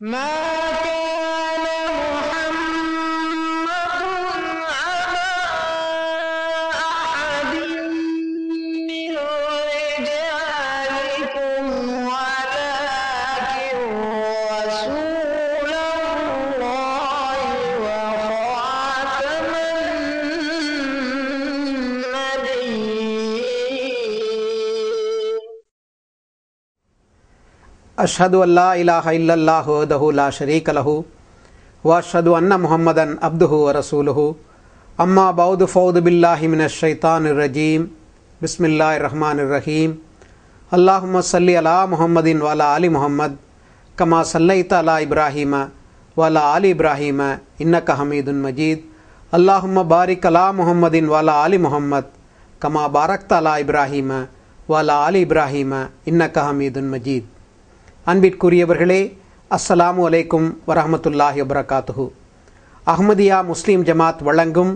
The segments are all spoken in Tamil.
ما كان أشهد أن لا إله إلا الله وحده لا شريك له وأشهد أن محمدا عبده ورسوله. أما بعد فأعوذ بالله من الشيطان الرجيم. بسم الله الرحمن الرحيم. اللهم صل على محمد وعلى آل محمد كما صليت على إبراهيم وعلى آل إبراهيم إنك حميد مجيد. اللهم بارك على محمد وعلى آل محمد كما باركت على إبراهيم وعلى آل إبراهيم إنك حميد مجيد. அன்பிற்குரியவர்களே அஸ்ஸலாமு அலைக்கும் வரஹமத்துல்லாஹி வபரகாத்துஹு. அஹ்மதியா முஸ்லீம் ஜமாத் வழங்கும்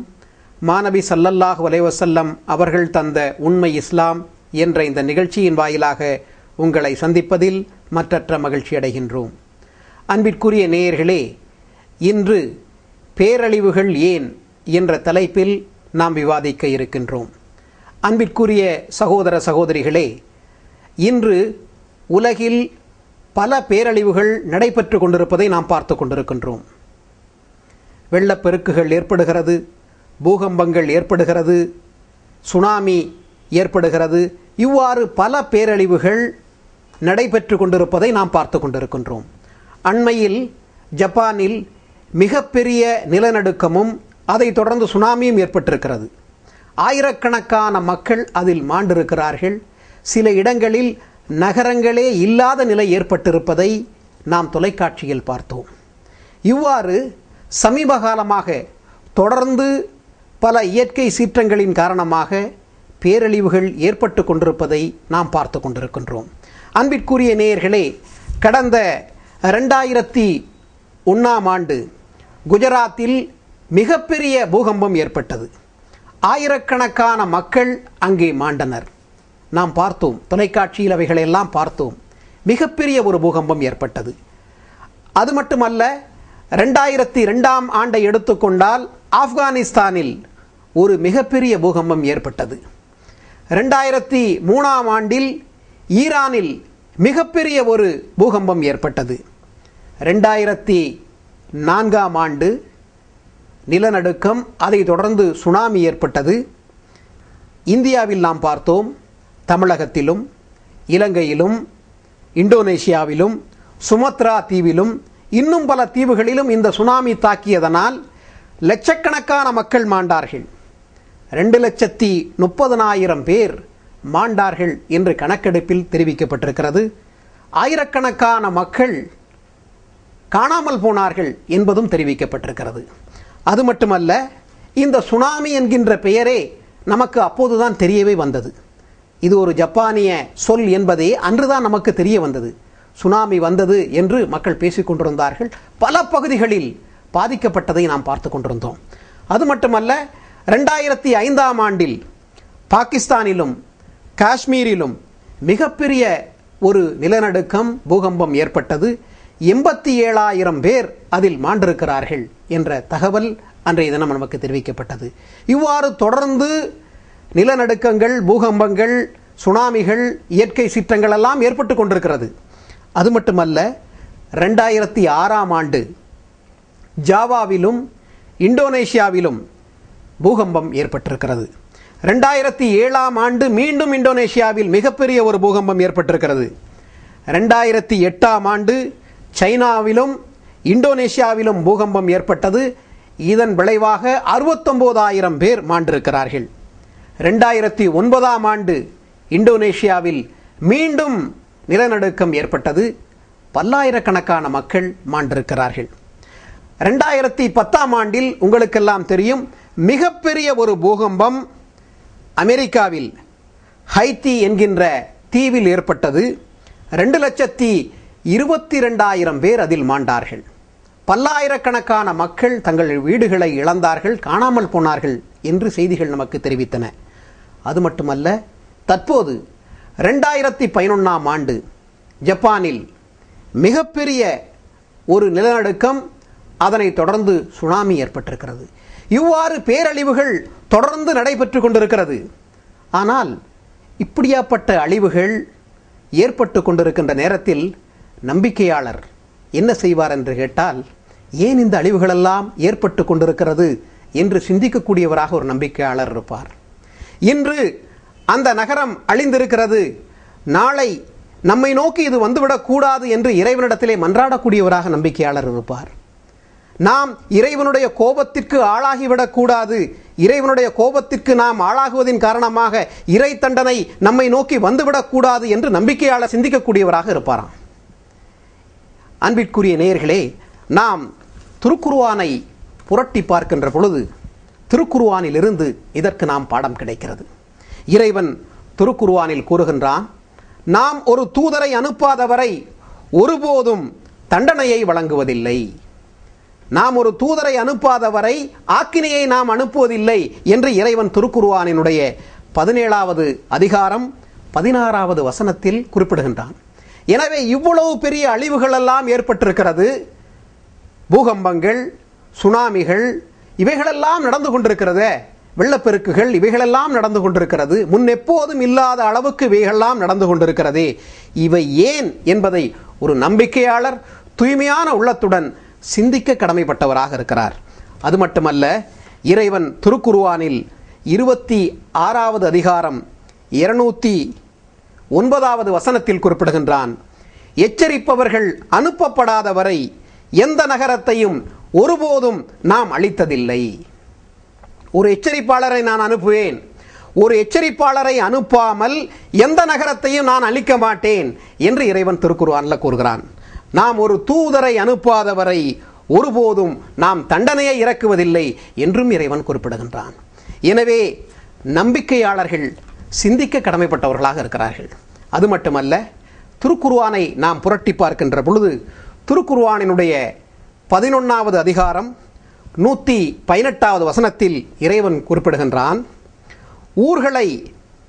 மாநபி சல்லல்லாஹு அலைவசல்லம் அவர்கள் தந்த உண்மை இஸ்லாம் என்ற இந்த நிகழ்ச்சியின் வாயிலாக உங்களை சந்திப்பதில் மற்றற்ற மகிழ்ச்சி அடைகின்றோம். அன்பிற்குரிய நேயர்களே இன்று பேரழிவுகள் ஏன் என்ற தலைப்பில் நாம் விவாதிக்க இருக்கின்றோம். அன்பிற்குரிய சகோதர சகோதரிகளே இன்று உலகில் பல பேரழிவுகள் நடைபெற்று கொண்டிருப்பதை நாம் பார்த்து கொண்டிருக்கின்றோம். வெள்ளப்பெருக்குகள் ஏற்படுகிறது பூகம்பங்கள் ஏற்படுகிறது சுனாமி ஏற்படுகிறது. இவ்வாறு பல பேரழிவுகள் நடைபெற்று கொண்டிருப்பதை நாம் பார்த்து கொண்டிருக்கின்றோம். அண்மையில் ஜப்பானில் மிகப்பெரிய நிலநடுக்கமும் அதைத் தொடர்ந்து சுனாமியும் ஏற்பட்டிருக்கிறது. ஆயிரக்கணக்கான மக்கள் அதில் மாண்டிருக்கிறார்கள். சில இடங்களில் நகரங்களே இல்லாத நிலை ஏற்பட்டிருப்பதை நாம் தொலைக்காட்சியில் பார்த்தோம். இவ்வாறு சமீப காலமாக தொடர்ந்து பல இயற்கை சீற்றங்களின் காரணமாக பேரழிவுகள் ஏற்பட்டு கொண்டிருப்பதை நாம் பார்த்து கொண்டிருக்கின்றோம். அன்பிற்குரிய நேயர்களே கடந்த ரெண்டாயிரத்தி ஒன்றாம் ஆண்டு குஜராத்தில் மிகப்பெரிய பூகம்பம் ஏற்பட்டது. ஆயிரக்கணக்கான மக்கள் அங்கே மாண்டனர். நாம் பார்த்தோம். தொலைக்காட்சியில் அவைகளெல்லாம் பார்த்தோம். மிகப்பெரிய ஒரு பூகம்பம் ஏற்பட்டது. அது மட்டுமல்ல ரெண்டாயிரத்தி ரெண்டாம் ஆண்டை எடுத்துக்கொண்டால் ஆப்கானிஸ்தானில் ஒரு மிகப்பெரிய பூகம்பம் ஏற்பட்டது. ரெண்டாயிரத்தி மூணாம் ஆண்டில் ஈரானில் மிகப்பெரிய ஒரு பூகம்பம் ஏற்பட்டது. ரெண்டாயிரத்தி நான்காம் ஆண்டு நிலநடுக்கம் அதைத் தொடர்ந்து சுனாமி ஏற்பட்டது. இந்தியாவில் நாம் பார்த்தோம் தமிழகத்திலும் இலங்கையிலும் இந்தோனேஷியாவிலும் சுமத்ரா தீவிலும் இன்னும் பல தீவுகளிலும் இந்த சுனாமி தாக்கியதனால் லட்சக்கணக்கான மக்கள் மாண்டார்கள். ரெண்டு லட்சத்தி முப்பதனாயிரம் பேர் மாண்டார்கள் என்று கணக்கெடுப்பில் தெரிவிக்கப்பட்டிருக்கிறது. ஆயிரக்கணக்கான மக்கள் காணாமல் போனார்கள் என்பதும் தெரிவிக்கப்பட்டிருக்கிறது. அது மட்டுமல்ல இந்த சுனாமி என்கின்ற பெயரே நமக்கு அப்போதுதான் தெரியவே வந்தது. இது ஒரு ஜப்பானிய சொல் என்பதே அன்றுதான் நமக்கு தெரிய வந்தது. சுனாமி வந்தது என்று மக்கள் பேசிக் கொண்டிருந்தார்கள். பல பகுதிகளில் பாதிக்கப்பட்டதை நாம் பார்த்து கொண்டிருந்தோம். அது மட்டுமல்ல ரெண்டாயிரத்தி ஐந்தாம் ஆண்டில் பாகிஸ்தானிலும் காஷ்மீரிலும் மிகப்பெரிய ஒரு நிலநடுக்கம் பூகம்பம் ஏற்பட்டது. எண்பத்தி ஏழாயிரம் பேர் அதில் மாண்டிருக்கிறார்கள் என்ற தகவல் அன்றைய தினம் நமக்கு தெரிவிக்கப்பட்டது. இவ்வாறு தொடர்ந்து நிலநடுக்கங்கள் பூகம்பங்கள் சுனாமிகள் இயற்கை சீற்றங்கள் எல்லாம் ஏற்பட்டு கொண்டிருக்கிறது. அது மட்டுமல்ல ரெண்டாயிரத்தி ஆறாம் ஆண்டு ஜாவாவிலும் இந்தோனேஷியாவிலும் பூகம்பம் ஏற்பட்டிருக்கிறது. ரெண்டாயிரத்தி ஏழாம் ஆண்டு மீண்டும் இந்தோனேஷியாவில் மிகப்பெரிய ஒரு பூகம்பம் ஏற்பட்டிருக்கிறது. ரெண்டாயிரத்தி எட்டாம் ஆண்டு சைனாவிலும் இந்தோனேஷியாவிலும் பூகம்பம் ஏற்பட்டது. இதன் விளைவாக அறுபத்தொம்போதாயிரம் பேர் மாண்டிருக்கிறார்கள். ரெண்டாயிரத்தி ஒன்பதாம் ஆண்டு இந்தோனேஷியாவில் மீண்டும் நிலநடுக்கம் ஏற்பட்டது. பல்லாயிரக்கணக்கான மக்கள் மாண்டிருக்கிறார்கள். ரெண்டாயிரத்தி பத்தாம் ஆண்டில் உங்களுக்கெல்லாம் தெரியும் மிகப்பெரிய ஒரு பூகம்பம் அமெரிக்காவில் ஹைத்தி என்கின்ற தீவில் ஏற்பட்டது. ரெண்டு லட்சத்தி இருபத்தி ரெண்டாயிரம் பேர் அதில் மாண்டார்கள். பல்லாயிரக்கணக்கான மக்கள் தங்கள் வீடுகளை இழந்தார்கள் காணாமல் போனார்கள் என்று செய்திகள் நமக்கு தெரிவித்தன. அது மட்டுமல்ல தற்போது ரெண்டாயிரத்தி பதினொன்றாம் ஆண்டு ஜப்பானில் மிகப்பெரிய ஒரு நிலநடுக்கம் அதனை தொடர்ந்து சுனாமி ஏற்பட்டிருக்கிறது. இவ்வாறு பேரழிவுகள் தொடர்ந்து நடைபெற்று கொண்டிருக்கிறது. ஆனால் இப்படியாப்பட்ட அழிவுகள் ஏற்பட்டு கொண்டிருக்கின்ற நேரத்தில் நம்பிக்கையாளர் என்ன செய்வார் என்று கேட்டால் ஏன் இந்த அழிவுகளெல்லாம் ஏற்பட்டு கொண்டிருக்கிறது என்று சிந்திக்கக்கூடியவராக ஒரு நம்பிக்கையாளர் இருப்பார். இன்று அந்த நகரம் அழிந்திருக்கிறது. நாளை நம்மை நோக்கி இது வந்துவிடக்கூடாது என்று இறைவனிடத்திலே மன்றாடக்கூடியவராக நம்பிக்கையாளர் இருப்பார். நாம் இறைவனுடைய கோபத்திற்கு ஆளாகிவிடக்கூடாது இறைவனுடைய கோபத்திற்கு நாம் ஆளாகுவதின் காரணமாக இறை தண்டனை நம்மை நோக்கி வந்துவிடக்கூடாது என்று நம்பிக்கையாளர் சிந்திக்கக்கூடியவராக இருப்பாராம். அன்பிற்குரிய நேயர்களே நாம் திருக்குருவானை புரட்டி பார்க்கின்ற பொழுது திருக்குருவானிலிருந்து இதற்கு நாம் பாடம் கிடைக்கிறது. இறைவன் திருக்குருவானில் கூறுகின்றான் நாம் ஒரு தூதரை அனுப்பாதவரை ஒருபோதும் தண்டனையை வழங்குவதில்லை. நாம் ஒரு தூதரை அனுப்பாதவரை ஆக்கினையை நாம் அனுப்புவதில்லை என்று இறைவன் திருக்குருவானினுடைய பதினேழாவது அதிகாரம் பதினாறாவது வசனத்தில் குறிப்பிடுகின்றான். எனவே இவ்வளவு பெரிய அழிவுகள் எல்லாம் ஏற்பட்டிருக்கிறது. பூகம்பங்கள் சுனாமிகள் இவைகளெல்லாம் நடந்து கொண்டிருக்கிறதே. வெள்ளப்பெருக்குகள் இவைகளெல்லாம் நடந்து கொண்டிருக்கிறது. முன் எப்போதும் இல்லாத அளவுக்கு இவைகளெல்லாம் நடந்து கொண்டிருக்கிறதே. இவை ஏன் என்பதை ஒரு நம்பிக்கையாளர் தூய்மையான உள்ளத்துடன் சிந்திக்க கடமைப்பட்டவராக இருக்கிறார். அது மட்டுமல்ல இறைவன் திருக்குருவானில் இருபத்தி ஆறாவது அதிகாரம் இருநூத்தி ஒன்பதாவது வசனத்தில் குறிப்பிடுகின்றான் எச்சரிப்பவர்கள் அனுப்பப்படாத வரை எந்த நகரத்தையும் ஒருபோதும் நாம் அழித்ததில்லை ஒரு எச்சரிப்பாளரை நான் அனுப்புவேன். ஒரு எச்சரிப்பாளரை அனுப்பாமல் எந்த நகரத்தையும் நான் அழிக்க மாட்டேன் என்று இறைவன் திருக்குர்ஆனில் கூறுகிறான். நாம் ஒரு தூதரை அனுப்பாதவரை ஒருபோதும் நாம் தண்டனையை இறக்குவதில்லை என்றும் இறைவன் குறிப்பிடுகின்றான். எனவே நம்பிக்கையாளர்கள் சிந்திக்க கடமைப்பட்டவர்களாக இருக்கிறார்கள். அது மட்டுமல்ல திருக்குர்ஆனை நாம் புரட்டி பார்க்கின்ற பொழுது திருக்குர்ஆனினுடைய பதினொன்றாவது அதிகாரம் நூற்றி பதினெட்டாவது வசனத்தில் இறைவன் குறிப்பிடுகின்றான் ஊர்களை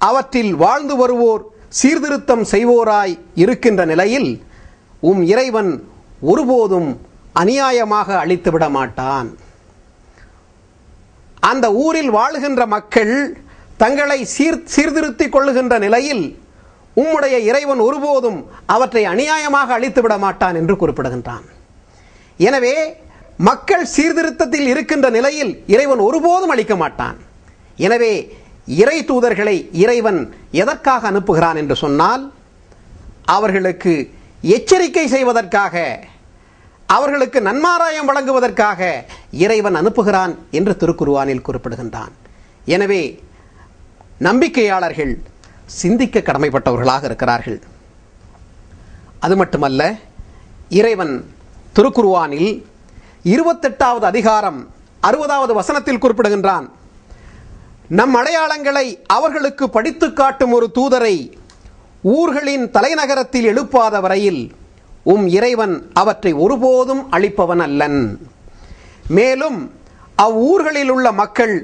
அவற்றில் வாழ்ந்து வருவோர் சீர்திருத்தம் செய்வோராய் இருக்கின்ற நிலையில் உம் இறைவன் ஒருபோதும் அநியாயமாக அழித்துவிட மாட்டான். அந்த ஊரில் வாழுகின்ற மக்கள் தங்களை சீர் சீர்திருத்திக் கொள்ளுகின்ற நிலையில் உம்முடைய இறைவன் ஒருபோதும் அவற்றை அநியாயமாக அழித்துவிட மாட்டான் என்று குறிப்பிடுகின்றான். எனவே மக்கள் சீர்திருத்தத்தில் இருக்கின்ற நிலையில் இறைவன் ஒருபோதும் அளிக்க மாட்டான். எனவே இறை தூதர்களை இறைவன் எதற்காக அனுப்புகிறான் என்று சொன்னால் அவர்களுக்கு எச்சரிக்கை செய்வதற்காக அவர்களுக்கு நன்மாராயம் வழங்குவதற்காக இறைவன் அனுப்புகிறான் என்று திருக்குருவானில் குறிப்பிடுகின்றான். எனவே நம்பிக்கையாளர்கள் சிந்திக்க கடமைப்பட்டவர்களாக இருக்கிறார்கள். அது மட்டுமல்ல இறைவன் திருக்குருவானில் இருபத்தெட்டாவது அதிகாரம் அறுபதாவது வசனத்தில் குறிப்பிடுகின்றான். நம் அடையாளங்களை அவர்களுக்கு படித்து காட்டும் ஒரு தூதரை ஊர்களின் தலைநகரத்தில் எழுப்பாத வரையில் உம் இறைவன் அவற்றை ஒருபோதும் அழிப்பவன் அல்லன். மேலும் அவ்வூர்களில் உள்ள மக்கள்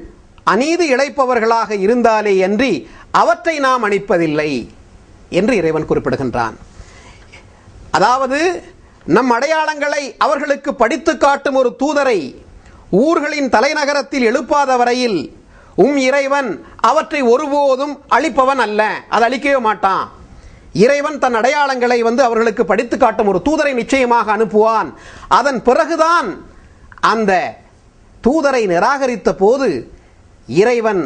அநீதி இழைப்பவர்களாக இருந்தாலே அன்றி அவற்றை நாம் அணிப்பதில்லை என்று இறைவன் குறிப்பிடுகின்றான். அதாவது நம் அடையாளங்களை அவர்களுக்கு படித்து காட்டும் ஒரு தூதரை ஊர்களின் தலைநகரத்தில் எழுப்பாத வரையில் உம் இறைவன் அவற்றை ஒருபோதும் அழிப்பவன் அல்ல. அதை அழிக்கவே மாட்டான். இறைவன் தன் அடையாளங்களை வந்து அவர்களுக்கு படித்து காட்டும் ஒரு தூதரை நிச்சயமாக அனுப்புவான். அதன் பிறகுதான் அந்த தூதரை நிராகரித்த போது இறைவன்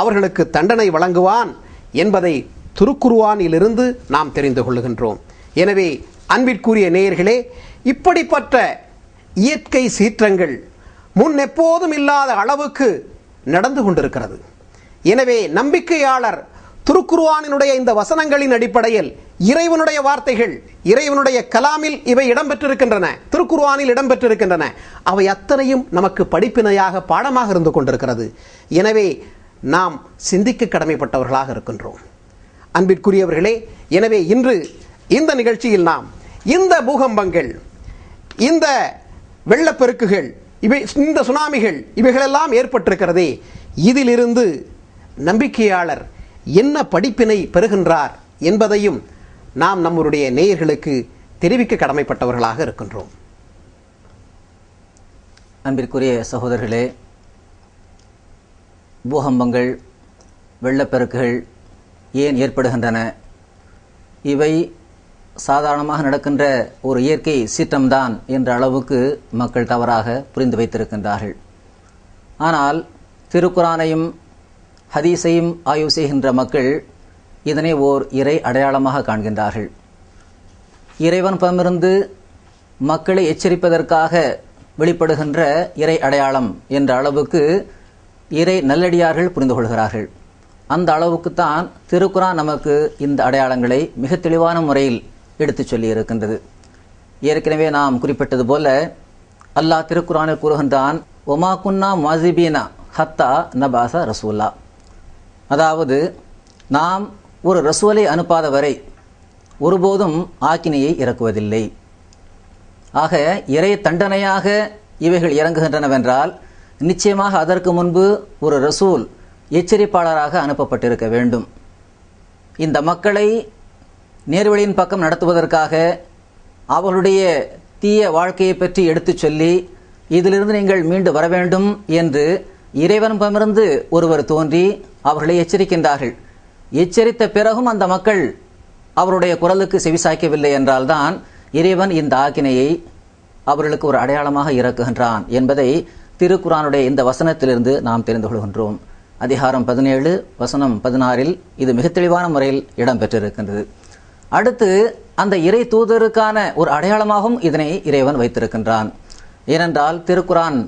அவர்களுக்கு தண்டனை வழங்குவான் என்பதை திருக்குருவானிலிருந்து நாம் தெரிந்து கொள்ளுகின்றோம். எனவே அன்பிற்குரிய நேயர்களே இப்படிப்பட்ட இயற்கை சீற்றங்கள் முன் எப்போதும் இல்லாத அளவுக்கு நடந்து கொண்டிருக்கிறது. எனவே நம்பிக்கையாளர் திருக்குருவானினுடைய இந்த வசனங்களின் அடிப்படையில் இறைவனுடைய வார்த்தைகள் இறைவனுடைய கலாமில் இவை இடம்பெற்றிருக்கின்றன திருக்குருவானில் இடம்பெற்றிருக்கின்றன. அவை அத்தனையும் நமக்கு படிப்பினையாக பாடமாக இருந்து கொண்டிருக்கிறது. எனவே நாம் சிந்திக்க கடமைப்பட்டவர்களாக இருக்கின்றோம். அன்பிற்குரியவர்களே எனவே இன்று இந்த நிகழ்ச்சியில் நாம் இந்த பூகம்பங்கள் இந்த வெள்ளப்பெருக்குகள் இவை இந்த சுனாமிகள் இவைகளெல்லாம் ஏற்பட்டிருக்கிறதே. இதிலிருந்து நம்பிக்கையாளர் என்ன படிப்பினை பெறுகின்றார் என்பதையும் நாம் நம்முடைய நேயர்களுக்கு தெரிவிக்க கடமைப்பட்டவர்களாக இருக்கின்றோம். அன்பிற்குரிய சகோதரர்களே பூகம்பங்கள் வெள்ளப்பெருக்குகள் ஏன் ஏற்படுகின்றன? இவை சாதாரணமாக நடக்கின்ற ஒரு இயற்கை சீற்றம்தான் என்ற அளவுக்கு மக்கள் தவறாக புரிந்து வைத்திருக்கின்றார்கள். ஆனால் திருக்குரானையும் ஹதீஸையும் ஆய்வு செய்கின்ற மக்கள் இதனை ஓர் இறை அடையாளமாக காண்கின்றார்கள். இறைவன் பமிருந்து மக்களை எச்சரிப்பதற்காக வெளிப்படுகின்ற இறை அடையாளம் என்ற அளவுக்கு இறை நல்லடியார்கள் புரிந்து கொள்கிறார்கள். அந்த அளவுக்குத்தான் திருக்குரான் நமக்கு இந்த அடையாளங்களை மிக தெளிவான முறையில் எடுத்துச் சொல்லி இருக்கின்றது. ஏற்கனவே நாம் குறிப்பிட்டது போல அல்லாஹ் திருக்குரானில் கூறுகின்றான் ஒமா குன்னா மாசிபீனா ஹத்தா நபாசா ரசூல்லா அதாவது நாம் ஒரு ரசூலை அனுப்பாத வரை ஒருபோதும் ஆக்கினையை இறக்குவதில்லை. ஆக இறை தண்டனையாக இவைகள் இறங்குகின்றனவென்றால் நிச்சயமாக அதற்கு முன்பு ஒரு ரசூல் எச்சரிப்பாளராக அனுப்பப்பட்டிருக்க வேண்டும். இந்த மக்களை நேர்வழியின் பக்கம் நடத்துவதற்காக அவர்களுடைய தீய வாழ்க்கையை பற்றி எடுத்துச் சொல்லி இதிலிருந்து நீங்கள் மீண்டு வர வேண்டும் என்று இறைவன்பமிருந்து ஒருவர் தோன்றி அவர்களை எச்சரிக்கின்றார்கள். எச்சரித்த பிறகும் அந்த மக்கள் அவருடைய குரலுக்கு செவிசாய்க்கவில்லை என்றால்தான் இறைவன் இந்த ஆக்கினையை அவர்களுக்கு ஒரு அடையாளமாக இறக்குகின்றான் என்பதை திருக்குறானுடைய இந்த வசனத்திலிருந்து நாம் தெரிந்து கொள்கின்றோம். அதிகாரம் பதினேழு வசனம் பதினாறில் இது மிக தெளிவான முறையில் இடம்பெற்றிருக்கின்றது. அடுத்து அந்த இறை தூதருக்கான ஒரு அடையாளமாகவும் இதனை இறைவன் வைத்திருக்கின்றான். ஏனென்றால் திருக்குரான்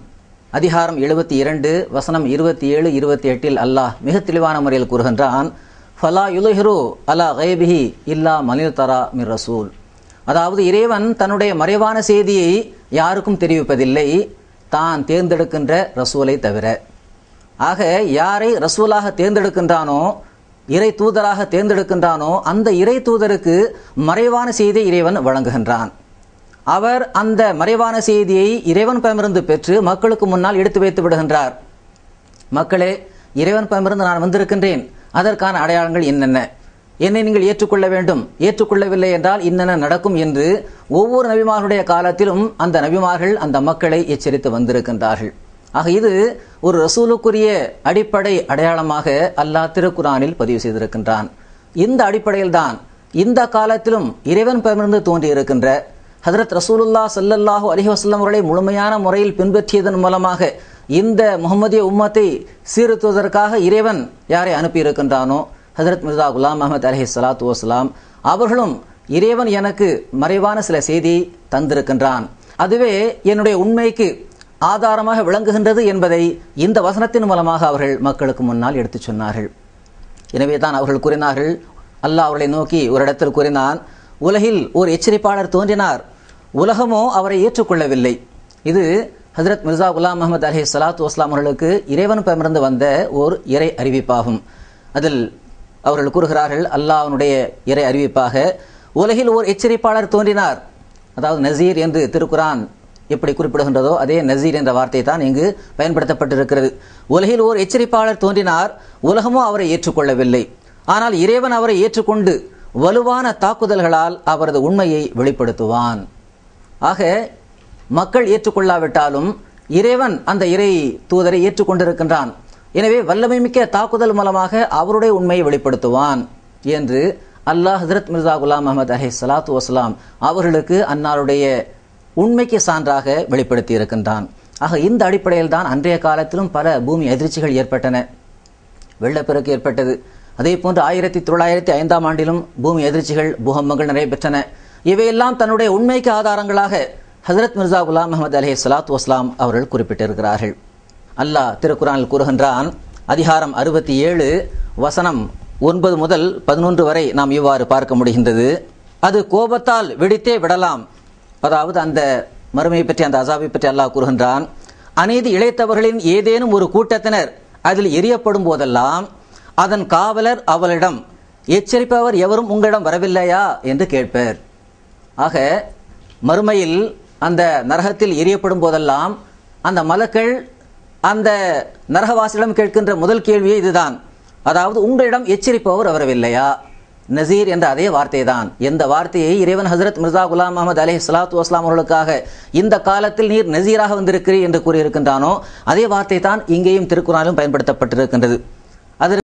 அதிகாரம் எழுபத்தி இரண்டு வசனம் இருபத்தி ஏழு இருபத்தி எட்டில் அல்லாஹ் மிக தெளிவான முறையில் கூறுகின்றான் ஃபலா யுலுஹிரு அலா கைபிஹி இல்லா மலில் தரா மிர் ரசூல். அதாவது இறைவன் தன்னுடைய மறைவான செய்தியை யாருக்கும் தெரிவிப்பதில்லை தான் தேர்ந்தெடுக்கின்ற ரசூலை தவிர. ஆக யாரை ரசூலாக தேர்ந்தெடுக்கின்றானோ இறை தூதராக தேர்ந்தெடுக்கின்றானோ அந்த இறை தூதருக்கு மறைவான செய்தியை இறைவன் வழங்குகின்றான். அவர் அந்த மறைவான செய்தியை இறைவன் பயமிருந்து பெற்று மக்களுக்கு முன்னால் எடுத்து வைத்து விடுகின்றார். மக்களே இறைவன் பயமிருந்து நான் வந்திருக்கின்றேன். அதற்கான அடையாளங்கள் என்னென்ன? என்னை நீங்கள் ஏற்றுக்கொள்ள வேண்டும். ஏற்றுக்கொள்ளவில்லை என்றால் இன்னென்ன நடக்கும் என்று ஒவ்வொரு நபிமார்களுடைய காலத்திலும் அந்த நபிமார்கள் அந்த மக்களை எச்சரித்து வந்திருக்கின்றார்கள். ஆக இது ஒரு ரசூலுக்குரிய அடிப்படை அடையாளமாக அல்லாஹ் திருக்குரானில் பதிவு செய்திருக்கின்றான். இந்த அடிப்படையில் தான் இந்த காலத்திலும் இறைவன் பெயர்ந்து தோன்றியிருக்கின்ற ஹதரத் ரசூலுல்லா சல்லல்லாஹு அலி வசல்லம் அவர்களை முழுமையான முறையில் பின்பற்றியதன் மூலமாக இந்த முகமதிய உம்மத்தை சீர்த்துவதற்காக இறைவன் யாரை அனுப்பியிருக்கின்றானோ ஹதரத் மிர்சா குலாம் அஹமத் அலஹி சலாத்து வஸ்லாம் அவர்களும் இறைவன் எனக்கு மறைவான சில செய்தியை தந்திருக்கின்றான். அதுவே என்னுடைய உண்மைக்கு ஆதாரமாக விளங்குகின்றது என்பதை இந்த வசனத்தின் மூலமாக அவர்கள் மக்களுக்கு முன்னால் எடுத்துச் சொன்னார்கள். எனவே தான் அவர்கள் கூறினார்கள் அல்லாஹ் அவர்களை நோக்கி ஒரு இடத்தில் கூறினான் உலகில் ஒரு எச்சரிப்பாளர் தோன்றினார் உலகமோ அவரை ஏற்றுக்கொள்ளவில்லை. இது ஹசரத் மிர்சா குலாம் அஹமது அலி சலாத்து வஸ்லாம் அவர்களுக்கு இறைவன் பெயர்ந்து வந்த ஓர் இறை அறிவிப்பாகும். அதில் அவர்கள் கூறுகிறார்கள் அல்லாஹனுடைய இறை அறிவிப்பாக உலகில் ஓர் எச்சரிப்பாளர் தோன்றினார். அதாவது நசீர் என்று திருக்குரான் எப்படி குறிப்பிடுகின்றதோ அதே நசீர் என்ற வார்த்தை தான் இங்கு பயன்படுத்தப்பட்டிருக்கிறது. உலகில் ஓர் எச்சரிப்பாளர் தோன்றினார் உலகமோ அவரை ஏற்றுக்கொள்ளவில்லை. ஆனால் இறைவன் அவரை ஏற்றுக்கொண்டு வலுவான தாக்குதல்களால் அவரது உண்மையை வெளிப்படுத்துவான். ஆக மக்கள் ஏற்றுக்கொள்ளாவிட்டாலும் இறைவன் அந்த இறை தூதரை ஏற்றுக்கொண்டிருக்கின்றான். எனவே வல்லமை மிக்க தாக்குதல் மூலமாக அவருடைய உண்மையை வெளிப்படுத்துவான் என்று அல்லாஹ் ஹசரத் மிர்சா குலாம் அஹமத் அஹே சலாத்து வஸ்லாம் அவர்களுக்கு அன்னாருடைய உண்மைக்கு சான்றாக வெளிப்படுத்தி இருக்கின்றான் ஆக இந்த அடிப்படையில் தான் அன்றைய காலத்திலும் பல பூமி அதிர்ச்சிகள் ஏற்பட்டன. வெள்ளப்பெருக்கு ஏற்பட்டது. அதே போன்று ஆயிரத்தி தொள்ளாயிரத்தி ஐந்தாம் ஆண்டிலும் பூமி எதிர்ச்சிகள் பூகம்பங்கள் நடைபெற்றன இவையெல்லாம் தன்னுடைய உண்மைக்கு ஆதாரங்களாக ஹசரத் மிர்சா குலாம் அஹமது அலி சலாத் வஸ்லாம் அவர்கள் குறிப்பிட்டிருக்கிறார்கள். அல்லாஹ் திருக்குறானில் கூறுகின்றான் அதிகாரம் அறுபத்தி ஏழு வசனம் ஒன்பது முதல் பதினொன்று வரை நாம் இவ்வாறு பார்க்க முடிகின்றது. அது கோபத்தால் வெடித்தே விடலாம். அதாவது அந்த மறுமையை பற்றி அந்த அசாபை பற்றி அல்லாஹ் கூறுகின்றான் அநீதி இழைத்தவர்களின் ஏதேனும் ஒரு கூட்டத்தினர் அதில் எரியப்படும் போதெல்லாம் அதன் காவலர் அவளிடம் எச்சரிப்பவர் எவரும் உங்களிடம் வரவில்லையா? என்று கேட்பர். ஆக மறுமையில் அந்த நரகத்தில் எரியப்படும் போதெல்லாம் அந்த மலக்கள் அந்த நரகவாசியிடம் கேட்கின்ற முதல் கேள்வியே இதுதான். அதாவது உங்களிடம் எச்சரிப்பவர் வரவில்லையா நசீர் என்ற அதே வார்த்தை தான் எந்த வார்த்தையை இறைவன் ஹசரத் மிர்சா குலாம் முகமது அலி சலாத்து வஸ்லாம் அவர்களுக்காக இந்த காலத்தில் நீர் நசீராக வந்திருக்கிறீர் என்று கூறியிருக்கின்றானோ அதே வார்த்தை தான் இங்கேயும் திருக்குறாலும் பயன்படுத்தப்பட்டிருக்கின்றது.